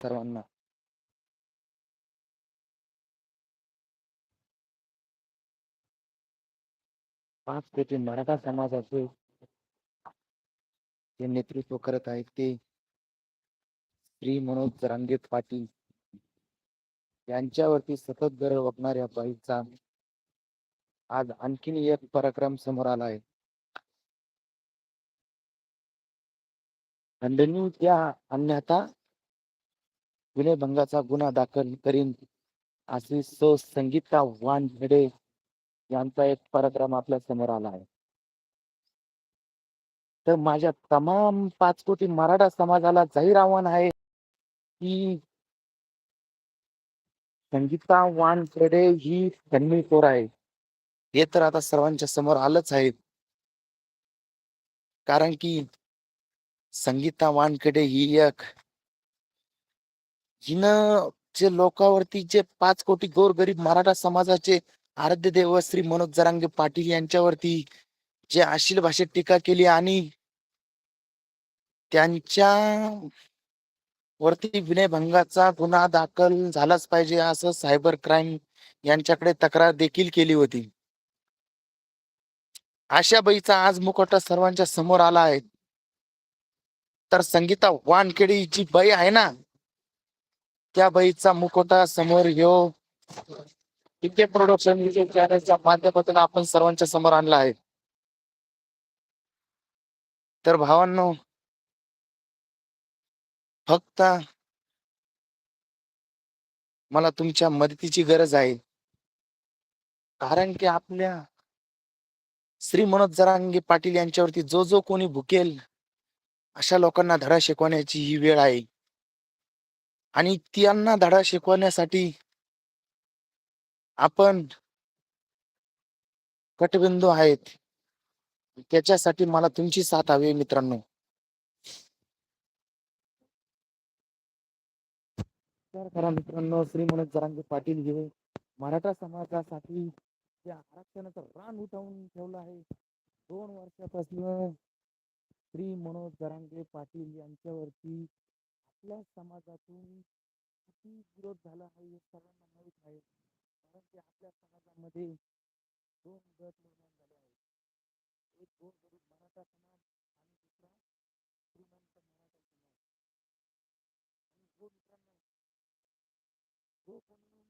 सर्वांना. पाच कोटी मराठा समाजाचे जे नेतृत्व करत आहेत ते श्री मनोज जरांगे पाटील यांच्यावरती सतत गरळ वागणाऱ्या बाईचा आज आणखीन एक पराक्रम समोर आला आहे. खंडणी त्या अन्यथा विनयभंगाचा गुन्हा दाखल करीन. अशी सो संगीता वानखेडे यांचा एक पराक्रम आपल्यासमोर आला आहे. तर माझ्या तमाम पाच कोटी मराठा समाजाला जाहीर आव्हान आहे की संगीता वानखेडे ही खंडणीखोर आहे. हे तर आता सर्वांच्या समोर आलंच आहे. कारण की संगीता वानखेडे ही एक हिनं जे लोकांवरती जे पाच कोटी गोरगरीब मराठा समाजाचे आराध्य देव श्री मनोज जरांगे पाटील यांच्यावरती जे अश्लील भाषेत टीका केली आणि त्यांच्या वरती विनयभंगाचा गुन्हा दाखल झालाच पाहिजे असं सायबर क्राईम यांच्याकडे तक्रार देखील केली होती. अशा बाईचा आज मुखवटा सर्वांच्या समोर आला आहे. तर संगीता वानखेडी जी बाई आहे ना त्या बाईचा मुखवटा समोर घेऊ इतके प्रोडक्शन युट्यूब चॅनलच्या माध्यमातून आपण सर्वांच्या समोर आणला आहे. तर भावांनो फक्त मला तुमच्या मदतीची गरज आहे. कारण की आपल्या श्री मनोज जरांगे पाटील यांच्यावरती जो जो कोणी भुकेल अशा लोकांना धडा शिकवण्याची ही वेळ आहे. आणि त्यांना धडा शिकवण्यासाठी आपण कटबिंदू आहेत. त्याच्यासाठी मला तुमची साथ हवी मित्रांनो. तर मित्रांनो श्री मनोज जरांगे पाटील हे मराठा समाजासाठी त्या आरक्षणाचं रान उठवून ठेवलं आहे. दोन वर्षापासून श्री मनोज जरांगे पाटील यांच्यावरती आपल्या समाजातून किती विरोध झाला आहे हे सर्वांना माहीत आहे. कारण की आपल्या समाजामध्ये दोन गट निर्माण झाले आहेत. एक दोन गरीब मराठा समाज आणि दुसरा श्रीमंत मराठा समाज. आणि जो मित्रांनो जो कोणी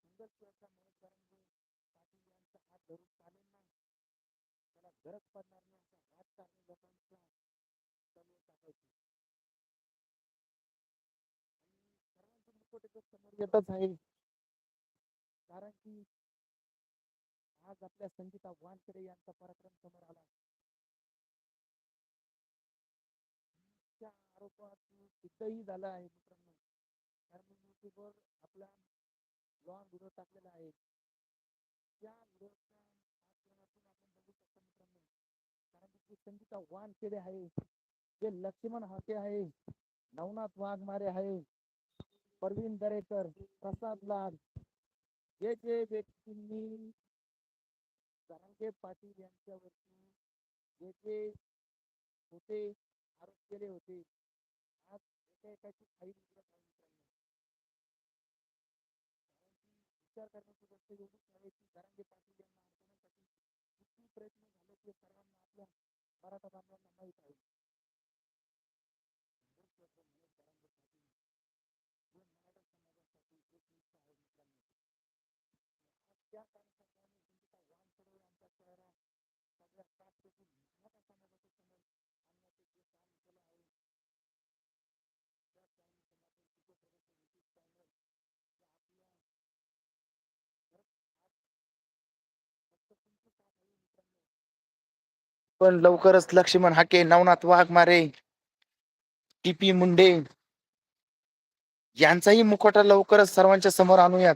संघर्षाचा मनोज जरांगे पाटील यांचा हात धरून चालेल ना त्याला गरज पडणार नाही. असा हात राजकारणी लोकांचा चालू टाकायची. येतच आहे. कारण की आज आपल्या संगीता वानखेडे यांचा पराक्रम समोर आला. त्या आरोपात सिद्धही झाला आहे मित्रांनो. कारण युट्यूबवर आपला लॉन व्हिडिओ टाकलेला आहे. त्या व्हिडिओच्या माध्यमातून आपण बघू शकतो मित्रांनो. कारण की संगीता वानखेडे आहे जे लक्ष्मण हाके आहे नवनाथ वाघमारे आहे प्रवीण दरेकर प्रसाद लाड जे जे व्यक्तींनी धनंजय पाटील यांच्यावरती जे जे होते आरोप केले होते आज एका एकाची फाईल विचार करण्याची गोष्ट एवढीच आहे की धनंजय पाटील यांना किती प्रयत्न झाले ते सर्वांना आपल्या मराठा बांधवांना माहीत आहे संघर्षरत मनोज जरांगे पाटील हे मराठा समाजासाठी एक निष्ठा आहे मित्रांनो आज त्या कार्यकर्त्याने कार्यकर्त्यांनी संगीता वानखेडे यांचा चेहरा सगळ्या सात पाच कोटी असताना समाजाच्या समोर आणण्याचे जे काम केलं आहे त्या चॅनल समाजातील तिथे प्रदर्शन युट्यूब चॅनल जे आपल्या फक्त तुमची साथ हवी मित्रांनो पण लवकरच लक्ष्मण हाके नवनाथ वाघमारे टीपी मुंडे. यांचाही मुखवटा लवकरच सर्वांच्या समोर आणूयात.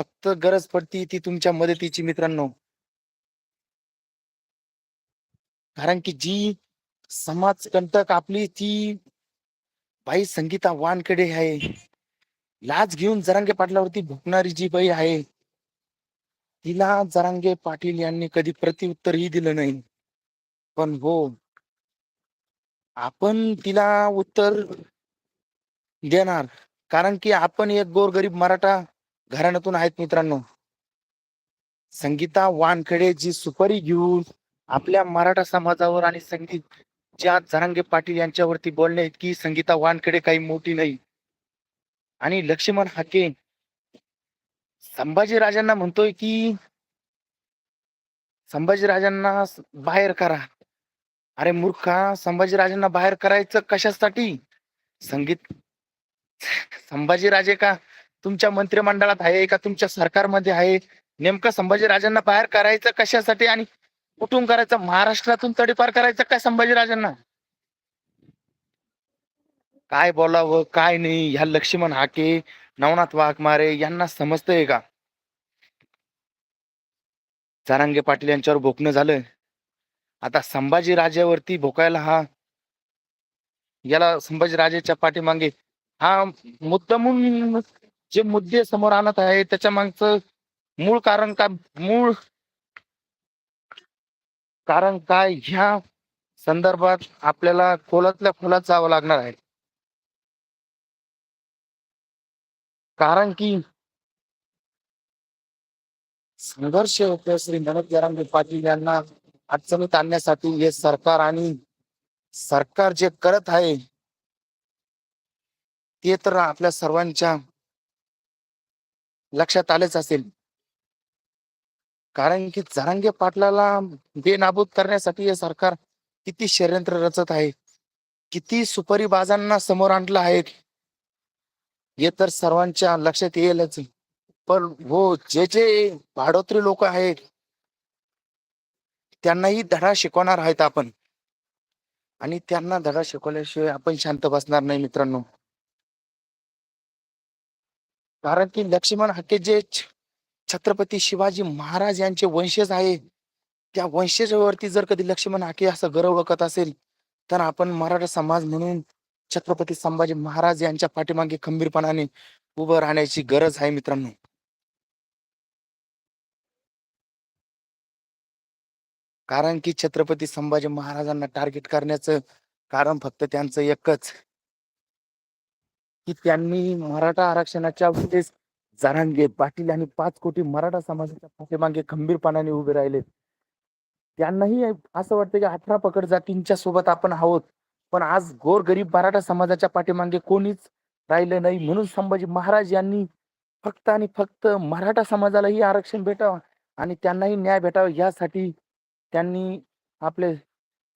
फक्त गरज पडती ती तुमच्या मदतीची मित्रांनो. कारण की जी समाज कंटक आपली ती बाई संगीता वानकडे आहे. लाच घेऊन जरांगे पाटलावरती भुकणारी जी बाई आहे तिला जरांगे पाटील यांनी कधी प्रतिउत्तरही दिलं नाही. पण हो आपण तिला उत्तर देणार. कारण की आपण एक गोरगरीब मराठा घराण्यातून आहेत मित्रांनो. संगीता वानखेडे जी सुपारी घेऊन आपल्या मराठा समाजावर आणि संगीत ज्या जरांगे पाटील यांच्यावरती बोलणे की संगीता वानखेडे काही मोठी नाही. आणि लक्ष्मण हाके संभाजी राजांना म्हणतोय की संभाजी राजांना बाहेर करा. अरे मूर्खा संभाजी राजांना बाहेर करायचं कशासाठी? संगीत संभाजी राजे का तुमच्या मंत्रिमंडळात आहे का? तुमच्या सरकारमध्ये आहे? नेमकं संभाजीराजांना बाहेर करायचं कशासाठी आणि कुठून करायचं? महाराष्ट्रातून तडीपार करायचं काय संभाजी राजांना काय बोलावं? काय नाही? ह्या लक्ष्मण हाके नवनाथ वाघमारे यांना समजतंय का? जारांगे पाटील यांच्यावर भोकणं झालं आता संभाजी राजावरती भोकायला हा याला संभाजी राजेच्या पाठीमागे हा मुद्दामून जे मुद्दे समोर आणत आहे त्याच्या मागचं मूळ कारण काय? मूळ कारण काय? ह्या संदर्भात आपल्याला खोलातल्या खोलात जावं लागणार आहे. कारण की संघर्ष होते श्री मनोज पाटील यांना अडचणीत आणण्यासाठी हे सरकार आणि सरकार जे करत आहे ते तर आपल्या सर्वांच्या लक्षात आलेच असेल. कारण की जरांगे पाटलाला बेनाबूद करण्यासाठी हे सरकार किती षडयंत्र रचत आहे. किती सुपारी बाजांना समोर आणलं आहे हे तर सर्वांच्या लक्षात येईलच. पण हो जे जे भाडोत्री लोक आहेत त्यांनाही धडा शिकवणार आहेत आपण. आणि त्यांना धडा शिकवल्याशिवाय आपण शांत बसणार नाही मित्रांनो. कारण की लक्ष्मण हक्के जे छत्रपती शिवाजी महाराज यांचे वंशज आहे त्या वंशजावरती जर कधी लक्ष्मण हाके असं गर्व ओळखत असेल तर आपण मराठा समाज म्हणून छत्रपती संभाजी महाराज यांच्या पाठीमागे खंबीरपणाने उभं राहण्याची गरज आहे मित्रांनो. कारण की छत्रपती संभाजी महाराजांना टार्गेट करण्याचं कारण फक्त त्यांचं एकच की त्यांनी मराठा आरक्षणाच्या वेळेस जरांगे पाटील आणि पाच कोटी मराठा समाजाच्या पाठीमागे खंबीरपणाने उभे राहिले. त्यांनाही असं वाटतं की अठरा पकड जातींच्या सोबत आपण आहोत. पण आज गोर गरीब मराठा समाजाच्या पाठीमागे कोणीच राहिलं नाही. म्हणून संभाजी महाराज यांनी फक्त आणि फक्त मराठा समाजालाही आरक्षण भेटावं आणि त्यांनाही न्याय भेटावा यासाठी त्यांनी आपले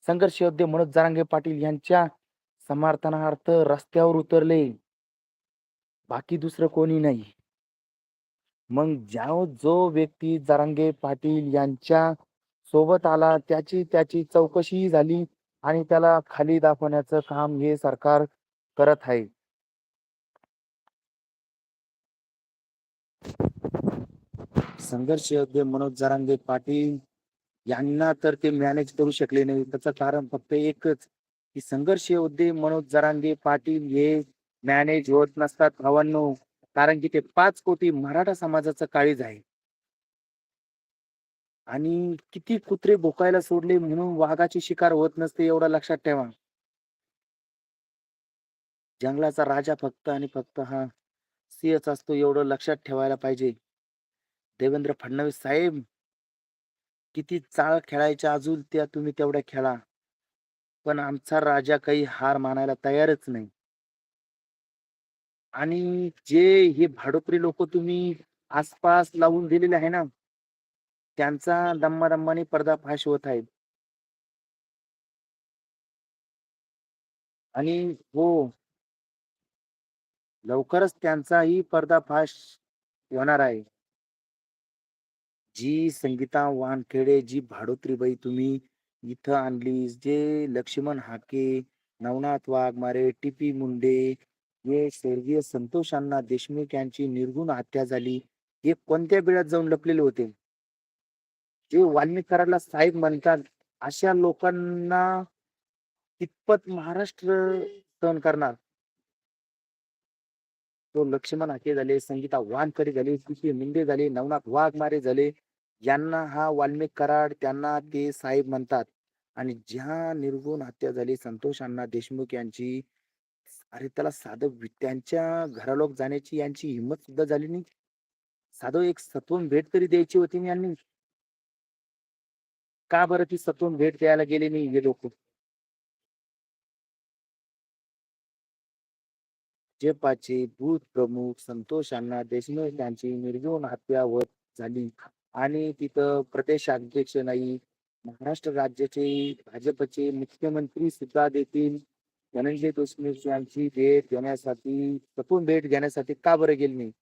संघर्ष योद्धे मनोज जरांगे पाटील यांच्या समर्थनार्थ रस्त्यावर उतरले. बाकी दुसरं कोणी नाही. मग ज्या जो व्यक्ती जरांगे पाटील यांच्या सोबत आला त्याची त्याची चौकशी झाली आणि त्याला खाली दाखवण्याचं काम हे सरकार करत आहे. संघर्ष योद्धे मनोज जरांगे पाटील यांना तर ते मॅनेज करू शकले नाही. त्याचं कारण फक्त एकच की संघर्ष योद्धे मनोज जरांगे पाटील हे मॅनेज होत नसतात भावांनो कारण की ते पाच कोटी मराठा समाजाचं काळीज आहे. आणि किती कुत्रे भोकायला सोडले म्हणून वाघाची शिकार होत नसते एवढा लक्षात ठेवा. जंगलाचा राजा फक्त आणि फक्त हा सिंहच असतो एवढं लक्षात ठेवायला पाहिजे. देवेंद्र फडणवीस साहेब किती चाळ खेळायच्या अजून त्या तुम्ही तेवढ्या खेळा. पण आमचा राजा काही हार मानायला तयारच नाही. आणि जे हे भाडोत्री लोक तुम्ही आसपास लावून दिलेले आहे ना त्यांचा दम्मादम्माने पर्दाफाश होत आहे आणि हो लवकरच त्यांचाही पर्दाफाश होणार आहे. जी संगीता वानखेडे जी भाडोत्रीबाई तुम्ही इथं आणली जे लक्ष्मण हाके नवनाथ वाघमारे टीपी मुंडे हे स्वर्गीय संतोषांना देशमुख यांची निर्गुण हत्या झाली. हे कोणत्या बिळात जाऊन लपलेले होते? जे वाल्मिकराला साहेब म्हणतात अशा लोकांना कितपत महाराष्ट्र सहन करणार. तो लक्ष्मण हाके झाले संगीता वानकडे झाले टीपी मुंडे झाले नवनाथ वाघमारे झाले. यांना हा वाल्मिक कराड त्यांना ते साहेब म्हणतात. आणि ज्या निर्गुण हत्या झाली संतोष अण्णा देशमुख यांची अरे त्याला साधं वि त्यांच्या घरालोक जाण्याची यांची हिंमत सुद्धा झाली नाही. साधं एक सत्वून भेट तरी द्यायची होती ना यांनी. का बरं ती सत्वून भेट द्यायला गेले नाही हे लोकं? जेपाचे बूथ प्रमुख संतोष अण्णा देशमुख यांची निर्घृण हत्या होत झाली आणि तिथं प्रदेश अध्यक्ष नाही, महाराष्ट्र राज्याचे भाजपचे मुख्यमंत्री सुद्धा देखील धनंजय देशमुख यांची भेट घेण्यासाठी सखून भेट घेण्यासाठी का बरं गेले नाही?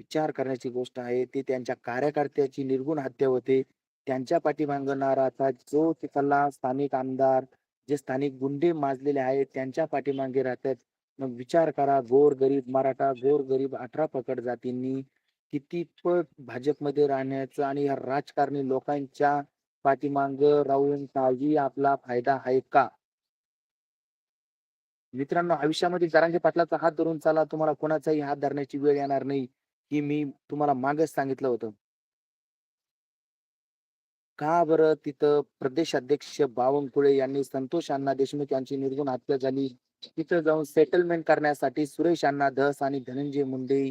विचार करण्याची गोष्ट आहे. ते त्यांच्या कार्यकर्त्याची निर्गुण हत्या होते. त्यांच्या पाठीमागणाराचा जो तिथला स्थानिक आमदार, जे स्थानिक गुंडे माजलेले आहेत, त्यांच्या पाठीमागे राहतात. मग विचार करा गोर गरीब मराठा, गोर गरीब अठरा पकड जातींनी किती पट भाजपमध्ये राहण्याचं आणि या राजकारणी लोकांच्या पाठीमाग राहून काही आपला फायदा आहे का? मित्रांनो, आयुष्यामध्ये जरांगे पाटलाचा हात धरून चाला, तुम्हाला कोणाचाही हात धरण्याची वेळ येणार नाही, ही मी तुम्हाला मागच सांगितलं होतं. का बरं तिथं प्रदेश अध्यक्ष बावनकुळे यांनी संतोष अण्णा देशमुख यांची निर्गुण हत्या झाली. तिथं जाऊन सेटलमेंट करण्यासाठी सुरेश अण्णा धस आणि धनंजय मुंडे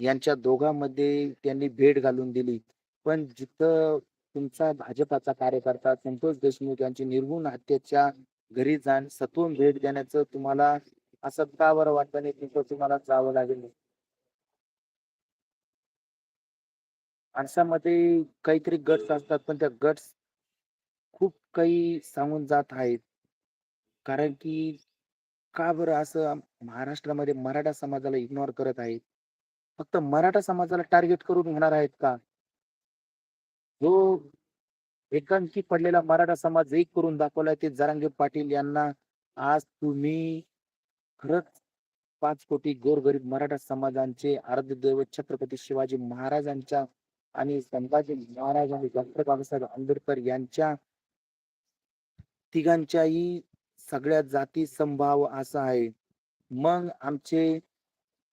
यांच्या दोघांमध्ये त्यांनी भेट घालून दिली. पण जिथं तुमचा भाजपाचा कार्यकर्ता संतोष देशमुख यांची निर्गुण हत्येच्या घरी जाण सत्वून भेट देण्याचं तुम्हाला असं का बरं वाटतं नाही तिथं तुम्हाला जावं लागेल? माणसामध्ये काहीतरी गट्स असतात, पण त्या गट्स खूप काही सांगून जात आहेत. कारण की का बरं असं महाराष्ट्रामध्ये मराठा समाजाला इग्नोर करत आहेत? फक्त मराठा समाजाला टार्गेट करून घेणार आहेत का? जो एकांकी पडलेला मराठा समाज एक करून दाखवलाय ते जरांगे पाटील यांना आज तुम्ही खरंच पाच कोटी गोरगरीब मराठा समाजांचे आराध्यदैवत छत्रपती शिवाजी महाराजांच्या आणि संभाजी महाराज आणि डॉक्टर बाबासाहेब आंबेडकर यांच्या तिघांच्याही सगळ्या जाती संभाव असा आहे. मग आमचे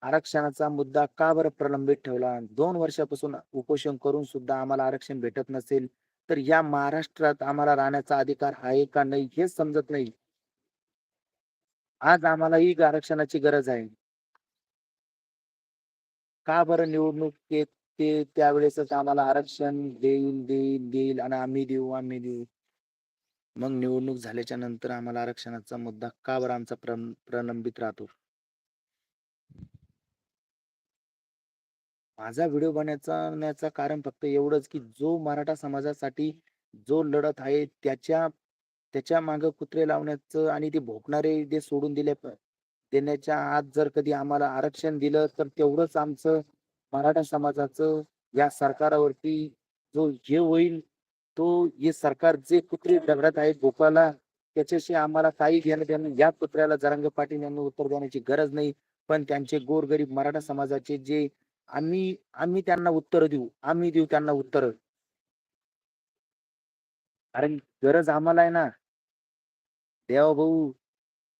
आरक्षणाचा मुद्दा का बरं प्रलंबित ठेवला? दोन वर्षापासून उपोषण करून सुद्धा आम्हाला आरक्षण भेटत नसेल, तर या महाराष्ट्रात आम्हाला राहण्याचा अधिकार आहे का नाही हेच समजत नाही. आज आम्हाला ही आरक्षणाची गरज आहे. का बरं निवडणुकीत ते त्यावेळेसच आम्हाला आरक्षण देईल, देईल, देईल आणि आम्ही देऊ, आम्ही देऊ. मग निवडणूक झाल्याच्यानंतर आम्हाला आरक्षणाचा मुद्दा का बरं आमचा प्र प्रलंबित राहतो? माझा व्हिडिओ बनवण्याचं कारण फक्त एवढंच, की जो मराठा समाजासाठी जो लढत आहे त्याच्या त्याच्या मागं कुत्रे लावण्याचं आणि ते भोकणारे जे सोडून दिले देण्याच्या आत जर कधी आम्हाला आरक्षण दिलं तर तेवढंच आमचं मराठा समाजाचं या सरकारावरती जो हे होईल तो हे सरकार जे कुत्रे दगडत आहे भोपाला त्याच्याशी आम्हाला काही घेणं देणं या कुत्र्याला जरांग पाटील यांना उत्तर देण्याची गरज नाही. पण त्यांचे गोरगरीब मराठा समाजाचे जे आम्ही आम्ही त्यांना उत्तर देऊ. आम्ही देऊ त्यांना उत्तर. कारण गरज आम्हाला आहे ना. देवा भाऊ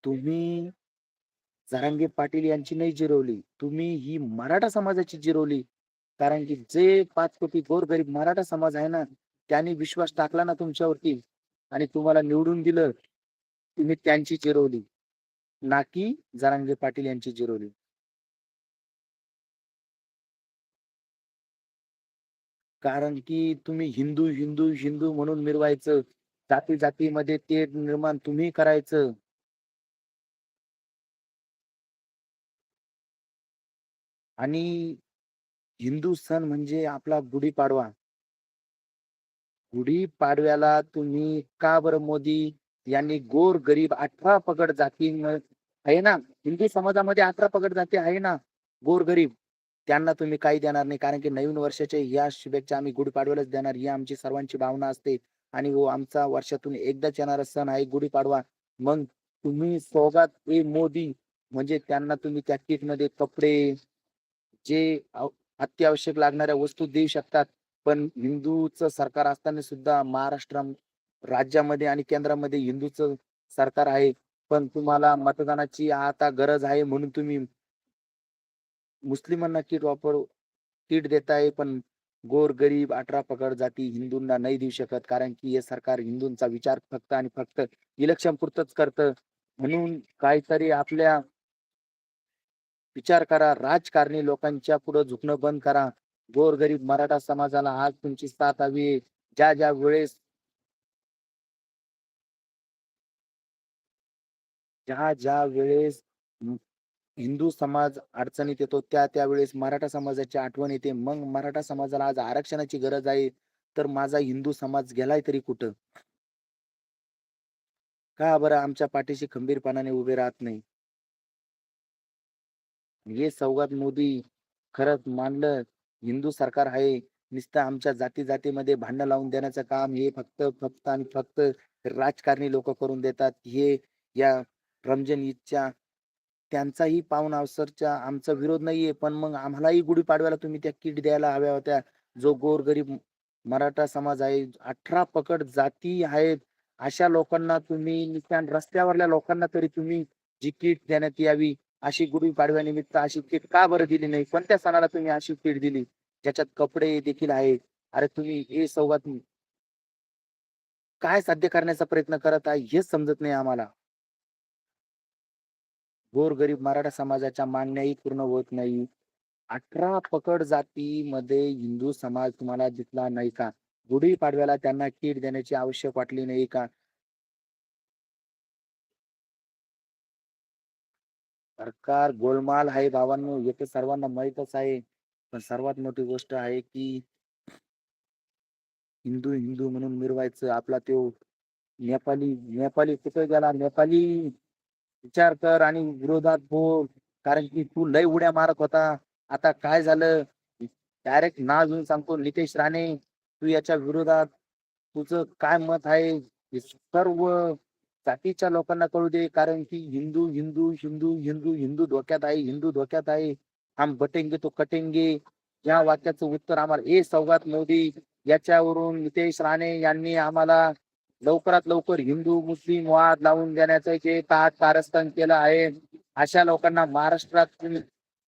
तुम्ही जरांगे पाटील यांची नाही जिरवली. तुम्ही ही मराठा समाजाची जिरवली. कारण की जे पाच कोटी गोरगरीब मराठा समाज आहे ना त्यांनी विश्वास टाकला ना तुमच्यावरती आणि तुम्हाला निवडून दिलं तुम्ही त्यांची जिरवली. ना की जरांगे पाटील यांची जिरवली. कारण की तुम्ही हिंदू हिंदू हिंदू म्हणून मिरवायचं. जाती जातीमध्ये ते निर्माण तुम्ही करायचं. आणि हिंदू सण म्हणजे आपला गुढीपाडवा. गुढीपाडव्याला तुम्ही का बरं मोदी यांनी गोर गरीब अठरा पगड जाती आहे ना? हिंदू समाजामध्ये अठरा पगड जाती आहे ना? गोर गरीब. त्यांना तुम्ही काही देणार नाही. कारण की नवीन वर्षाच्या या शुभेच्छा आम्ही गुढीपाडव्यालाच देणार. ही आमची सर्वांची भावना असते. आणि वो आमचा वर्षातून एकदाच येणारा सण आहे गुढीपाडवा. मग तुम्ही सौगात ए मोदी म्हणजे त्यांना तुम्ही त्या किटमध्ये कपडे जे अत्यावश्यक लागणाऱ्या वस्तू देऊ शकतात. पण हिंदूचं सरकार असताना सुद्धा महाराष्ट्र राज्यामध्ये आणि केंद्रामध्ये हिंदूचं सरकार आहे. पण तुम्हाला मतदानाची आता गरज आहे म्हणून तुम्ही मुस्लिमांना किट वापर किट देताय पण गोर गरीब अठरा पकड जाती हिंदूंना नाही देऊ शकत कारण की हे सरकार हिंदूंचा विचार फक्त आणि फक्त इलेक्शन पुरतच करतं म्हणून काहीतरी आपल्या विचार करा राजकारणी लोकांच्या पुढे झुकणं बंद करा गोरगरीब मराठा समाजाला आज तुमची साथ हवी आहे. ज्या ज्या वेळेस ज्या ज्या वेळेस हिंदू समाज अडचणीत येतो त्या त्यावेळेस मराठा समाजाची आठवण येते. मग मराठा समाजाला आज आरक्षणाची गरज आहे तर माझा हिंदू समाज गेलाय तरी कुठं? का बरं आमच्या पाठीशी खंबीरपणाने उभे राहत नाही? हे सौगात मोदी खरंच मानलं हिंदू सरकार आहे नुसतं आमच्या जाती जातीमध्ये भांडण लावून देण्याचं काम हे फक्त फक्त आणि फक्त राजकारणी लोक करून देतात. हे या रमजान ईदच्या त्यांचाही पाहुण अवसरच्या आमचा विरोध नाहीये पण मग आम्हालाही गुढीपाडव्याला तुम्ही त्या किट द्यायला हव्या होत्या. जो गोरगरीब मराठा समाज आहे अठरा पकड जाती आहेत अशा लोकांना तुम्ही रस्त्यावरल्या लोकांना तरी तुम्ही जी किट देण्यात यावी अशी गुढीपाडव्यानिमित्त अशी किट का बरं दिली नाही? कोणत्या सणाला तुम्ही अशी किट दिली? ज्याच्यात कपडे देखील आहेत. अरे तुम्ही हे सौगात काय साध्य करण्याचा प्रयत्न करत आहे हेच समजत नाही आम्हाला. गोरगरीब मराठा समाजाच्या मागण्याही पूर्ण होत नाही. अठरा पकड जातीमध्ये हिंदू समाज तुम्हाला दिसला नाही का? गुढीपाडव्याला त्यांना किट देण्याची आवश्यक वाटली नाही का? सरकार गोलमाल आहे भावांनो हे तर सर्वांना माहीतच आहे. पण सर्वात मोठी गोष्ट आहे की हिंदू हिंदू म्हणून मिरवायचं आपला तो नेपाली नेपाली कुठे गेला? नेपाली विचार कर आणि विरोधात बोल. कारण की तू लय उड्या मारत होता. आता काय झालं? डायरेक्ट नाव घेऊन सांगतो नितेश राणे. तू याच्या विरोधात तुझं काय मत आहे? सर्व जातीच्या लोकांना कळू दे. कारण की हिंदू हिंदू हिंदू हिंदू हिंदू धोक्यात आहे हिंदू धोक्यात आहे. हम बटेंगे तो कटेंगे. या वाक्याचं उत्तर आम्हाला ए सौगात मोदी. याच्यावरून नितेश राणे यांनी आम्हाला लवकरात लवकर हिंदू मुस्लिम वाद लावून देण्याचं जे तात कारस्थान केलं आहे अशा लोकांना महाराष्ट्रात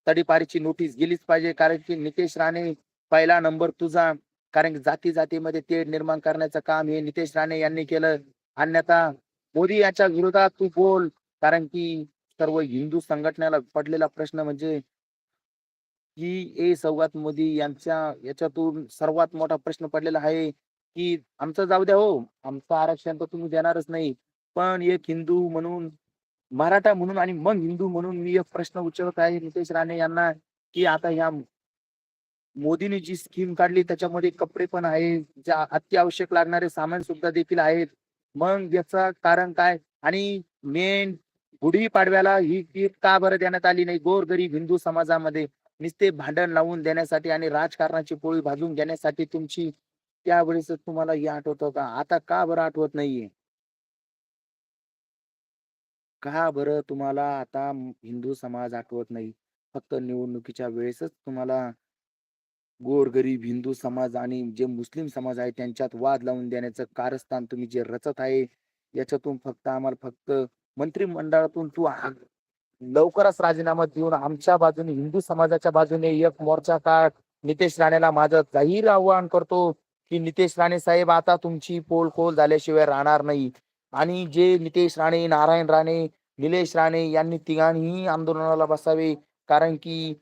तडीपारीची नोटीस गेलीच पाहिजे. कारण की नितेश राणे पहिला नंबर तुझा. कारण जाती जातीमध्ये तेढ निर्माण करण्याचं काम हे नितेश राणे यांनी केलं. अन्यथा मोदी याच्या विरोधात तू बोल. कारण की सर्व हिंदू संघटनेला पडलेला प्रश्न म्हणजे की ए सौगात मोदी यांच्या याच्यातून सर्वात मोठा प्रश्न पडलेला आहे. की आमचं जाऊ द्या हो आमचं आरक्षण तर तुम्ही देणारच नाही. पण एक हिंदू म्हणून मराठा म्हणून आणि मग हिंदू म्हणून मी एक प्रश्न उच्चारत आहे नितेश राणे यांना की आता या मोदीने जी स्कीम काढली त्याच्यामध्ये कपडे पण आहे ज्या अत्यावश्यक लागणारे सामान सुद्धा देखील आहेत. मग याचं कारण काय? आणि मेन गुढी पाडव्याला ही किट का बरं देण्यात आली नाही? गोरगरीब हिंदू समाजामध्ये नुसते भांडण लावून देण्यासाठी आणि राजकारणाची पोळी भाजून घेण्यासाठी तुमची त्यावेळेस तुम्हाला हे आठवत का? आता का बरं आठवत नाहीये? का बरं तुम्हाला आता हिंदू समाज आठवत नाही? फक्त निवडणुकीच्या वेळेसच तुम्हाला गोरगरीब हिंदू समाज आणि जे मुस्लिम समाज आहे त्यांच्यात वाद लावून देण्याचं कारस्थान तुम्ही जे रचत आहे याच्यातून फक्त आम्हाला फक्त मंत्रिमंडळातून तू लवकरच राजीनामा देऊन आमच्या बाजूने हिंदू समाजाच्या बाजूने एक मोर्चा काढ. नितेश राणेला माझं जाहीर आव्हान करतो. की नितेश राणे साहेब आता तुमची पोल खोल झाल्याशिवाय राहणार नाही. आणि जे नितेश राणे नारायण राणे निलेश राणे यांनी तिघांनीही आंदोलनाला बसावे. कारण की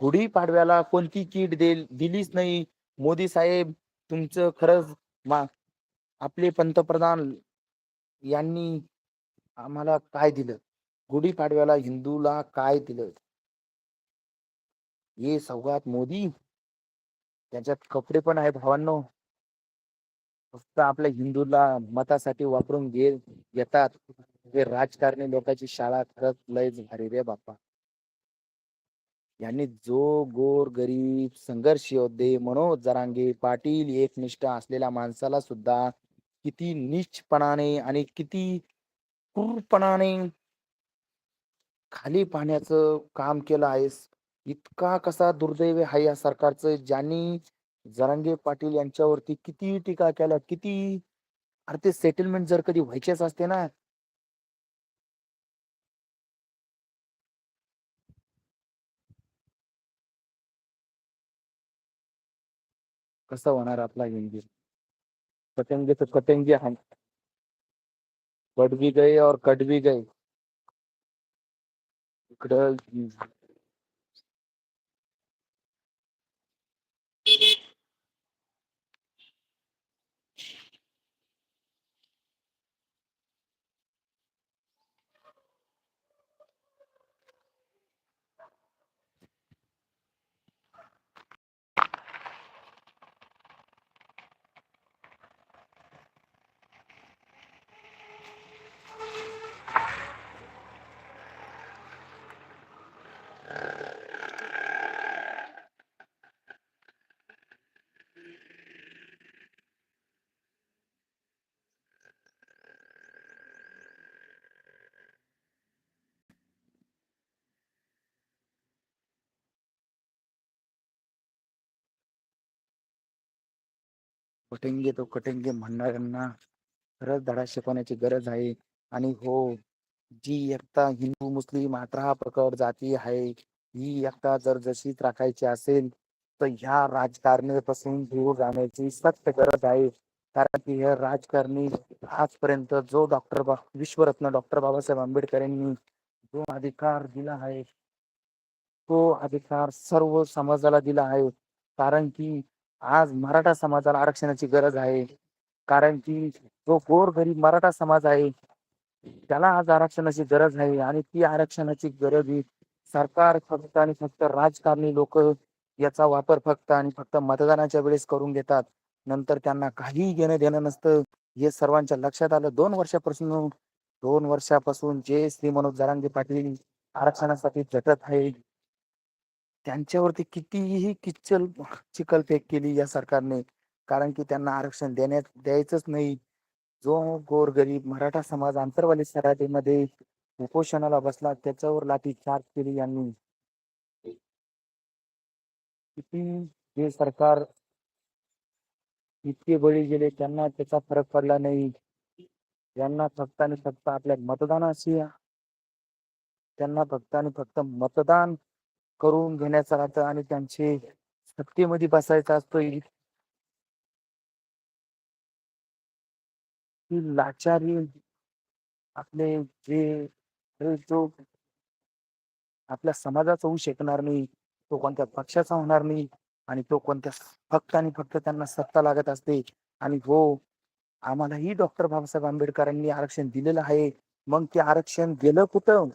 गुढीपाडव्याला कोणती किट देल दिलीच नाही. मोदी साहेब तुमचं खरंच मा आपले पंतप्रधान यांनी आम्हाला काय दिलं? गुढीपाडव्याला हिंदूला काय दिलं? हे सौगात मोदी त्याच्यात कपडे पण आहे भावांनो फक्त आपल्या हिंदूला मतासाठी वापरून घे घेतात. हे राजकारणी लोकांची शाळा खरंच लयच भारी रे बाप्पा. यांनी जो गोर गरीब संघर्ष योद्धे मनोज जरांगे पाटील एकनिष्ठ असलेल्या माणसाला सुद्धा किती निचपणाने आणि किती क्रूरपणाने खाली पाण्याचं काम केलं आहेस. इतका कसा दुर्दैव आहे या सरकारचं ज्यांनी जरांगे पाटील यांच्यावरती किती टीका केल्या किती अरे ते सेटलमेंट जर कधी व्हायचेच असते ना. कसं होणार आपला हिंदी कटेंगे तर कटेंगे हम भी गए और कट भी गए इकडं कटेंगे तो कटेंगे म्हणणाऱ्यांना खरंच धडा शिकवण्याची गरज आहे. आणि हो जी एकता हिंदू मुस्लिम अठरा प्रकट जाती आहे ही एकता जर जशीच राखायची असेल तर ह्या राजकारणीपासून दूर जाण्याची सक्त गरज आहे. कारण की हे राजकारणी आजपर्यंत जो डॉक्टर बा विश्वरत्न डॉक्टर बाबासाहेब आंबेडकर यांनी जो अधिकार दिला आहे तो अधिकार सर्व समाजाला दिला आहे. कारण की आज मराठा समाजाला आरक्षणाची गरज आहे. कारण की जो गोर गरीब मराठा समाज आहे त्याला आज आरक्षणाची गरज आहे आणि ती आरक्षणाची गरज ही सरकार फक्त आणि फक्त राजकारणी लोक याचा वापर फक्त आणि फक्त मतदानाच्या वेळेस करून घेतात. नंतर त्यांना काही घेणं देणं नसतं. हे सर्वांच्या लक्षात आलं. दोन वर्षापासून दोन वर्षापासून जे श्री मनोज जरांगे पाटील आरक्षणासाठी झटत आहे त्यांच्यावरती कितीही किचल चिकलफेक केली या सरकारने कारण की त्यांना आरक्षण देण्यात द्यायचंच नाही. जो गोरगरीब मराठा समाज आंतरवाली सराटीमध्ये उपोषणाला बसला त्याच्यावर लाठी चार्ज केली यांनी. किती हे सरकार इतके बळी गेले त्यांना त्याचा फरक पडला नाही. यांना फक्त आणि फक्त आपल्या मतदानाशी त्यांना फक्त आणि फक्त मतदान करून घेण्याचा राहतं आणि त्यांचे सत्तेमध्ये बसायचा असतो. लाचारी आपले जे जो आपल्या समाजाचा होऊ शकणार नाही तो कोणत्या पक्षाचा होणार नाही आणि तो कोणत्या फक्त आणि फक्त त्यांना सत्ता लागत असते. आणि हो आम्हालाही डॉक्टर बाबासाहेब आंबेडकरांनी आरक्षण दिलेलं आहे. मग ते आरक्षण गेलं कुठं?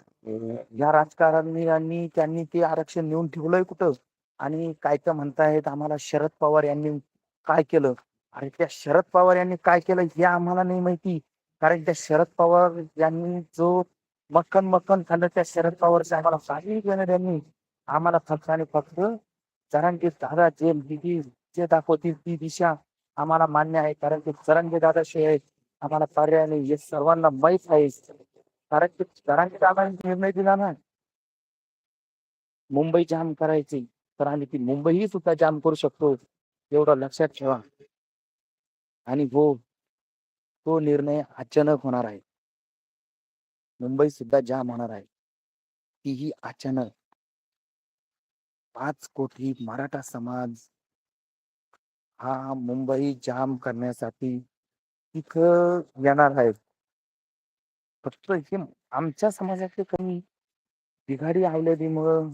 या राजकारण्यांनी त्यांनी ते आरक्षण नेऊन ठेवलंय कुठं? आणि काय तर म्हणतायत आम्हाला शरद पवार यांनी काय केलं? अरे त्या शरद पवार यांनी काय केलं हे आम्हाला नाही माहिती. कारण त्या शरद पवार यांनी जो मक्कन मक्कन खाल्लं त्या शरद पवारचं आम्हाला काही घेणं त्यांनी आम्हाला फक्त आणि फक्त जरांगे दादा जे दिदी जे दाखवतील ती दिशा आम्हाला मान्य आहे. कारण की जरांगे दादा शिवाय आम्हाला पर्याय नाही हे सर्वांना माहीत आहे. कारण की जरांगे दादांनी निर्णय दिला ना मुंबई जाम करायची तर आम्ही ती मुंबईही सुद्धा जाम करू शकतो एवढं लक्षात ठेवा. आणि हो तो निर्णय अचानक होणार आहे. मुंबई सुद्धा जाम होणार आहे. तीही अचानक. पाच कोटी मराठा समाज हा मुंबई जाम करण्यासाठी तिथं येणार आहे फक्त हे आमच्या समाजातले कमी. बिघाडी आयल्यामुळं